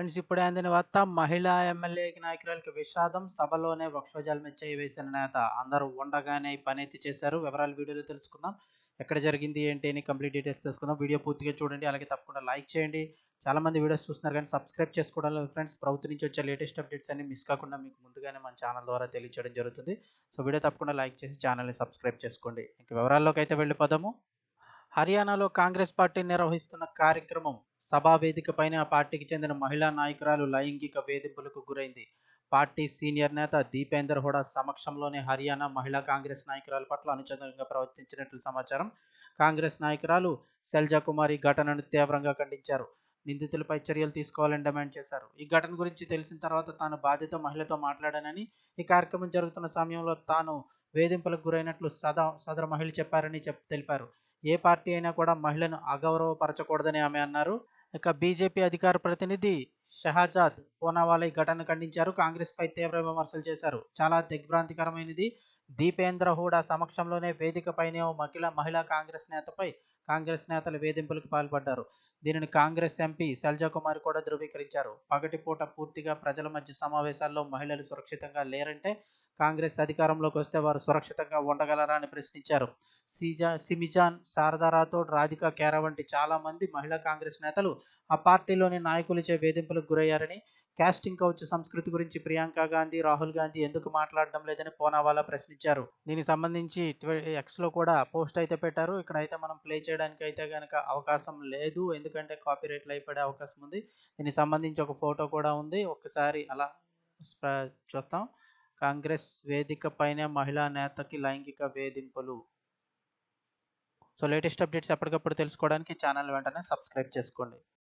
Friends ఇప్పుడు అందిన వార్త మహిళా ఎమ్మెల్యే నాయకురాలకి విషాదం సభలోనే వక్షోజాల మీద వేసిన నేత. అందరూ ఉండగానే పనైతే పని అయితే చేశారు. వివరాలు వీడియోలో తెలుసుకుందాం. ఎక్కడ జరిగింది ఏంటి అని కంప్లీట్ డీటెయిల్స్ తెలుసుకుందాం. వీడియో పూర్తిగా చూడండి అలాగే తప్పకుండా లైక్ చేయండి. చాలా మంది వీడియోస్ చూస్తున్నారు కానీ సబ్స్క్రైబ్ చేసుకోవడం లేదు ఫ్రెండ్స్. ప్రభుత్వం నుంచి వచ్చే లేటెస్ట్ అప్డేట్స్ అన్ని మిస్ కాకుండా మీకు ముందుగానే మన ఛానల్ ద్వారా తెలియచేయడం జరుగుతుంది. సో వీడియో తప్పకుండా లైక్ చేసి ఛానల్ని సబ్స్క్రైబ్ చేసుకోండి. ఇంక వివరాల్లోకి అయితే వెళ్ళిపోదాము. హర్యానాలో కాంగ్రెస్ పార్టీ నిర్వహిస్తున్న కార్యక్రమం సభా వేదికపైన ఆ పార్టీకి చెందిన మహిళా నాయకురాలు లైంగిక వేధింపులకు గురైంది. పార్టీ సీనియర్ నేత దీపేందర్ హుడా సమక్షంలోనే హర్యానా మహిళా కాంగ్రెస్ నాయకురాల పట్ల అనుచందంగా ప్రవర్తించినట్లు సమాచారం. కాంగ్రెస్ నాయకురాలు శల్జా కుమారి ఘటనను తీవ్రంగా ఖండించారు. నిందితులపై చర్యలు తీసుకోవాలని డిమాండ్ చేశారు. ఈ ఘటన గురించి తెలిసిన తర్వాత తాను బాధిత మహిళతో మాట్లాడానని ఈ కార్యక్రమం జరుగుతున్న సమయంలో తాను వేధింపులకు గురైనట్లు సదా సదరు మహిళ చెప్పారని చెప్ తెలిపారు. ఏ పార్టీ అయినా కూడా మహిళను అగౌరవపరచకూడదని ఆమె అన్నారు. ఇక బీజేపీ అధికార ప్రతినిధి షహజాద్ పూనావాలా ఈ ఖండించారు. కాంగ్రెస్ పై తీవ్ర విమర్శలు చేశారు. చాలా దిగ్భ్రాంతికరమైనది. దీపేంద్ర హూడా సమక్షంలోనే వేదికపైనే ఓ మహిళ మహిళా కాంగ్రెస్ నేతపై కాంగ్రెస్ నేతలు వేధింపులకు పాల్పడ్డారు. దీనిని కాంగ్రెస్ ఎంపీ సల్జా కుమార్ కూడా ధృవీకరించారు. పగటిపూట పూర్తిగా ప్రజల మధ్య సమావేశాల్లో మహిళలు సురక్షితంగా లేరంటే కాంగ్రెస్ అధికారంలోకి వస్తే వారు సురక్షితంగా ఉండగలరా అని ప్రశ్నించారు. సిజా సిమిజాన్ శారదా రాథోడ్ రాధిక కేరా వంటి చాలామంది మహిళా కాంగ్రెస్ నేతలు ఆ పార్టీలోని నాయకులచే వేధింపులకు గురయ్యారని కాస్టింగ్ కౌచ్ సంస్కృతి గురించి ప్రియాంక గాంధీ రాహుల్ గాంధీ ఎందుకు మాట్లాడడం లేదని పోనావాలా ప్రశ్నించారు. దీనికి సంబంధించి ఎక్స్లో కూడా పోస్ట్ అయితే పెట్టారు. ఇక్కడ అయితే మనం ప్లే చేయడానికి అయితే కనుక అవకాశం లేదు. ఎందుకంటే కాపీ రైట్లు అయిపడే అవకాశం ఉంది. దీనికి సంబంధించి ఒక ఫోటో కూడా ఉంది. ఒకసారి అలా చూస్తాం కాంగ్రెస్ వేదికపైనే మహిళా నేతకి లైంగిక వేధింపులు. సో లేటెస్ట్ అప్డేట్స్ ఎప్పటికప్పుడు తెలుసుకోవడానికి ఛానల్ వెంటనే సబ్స్క్రైబ్ చేసుకోండి.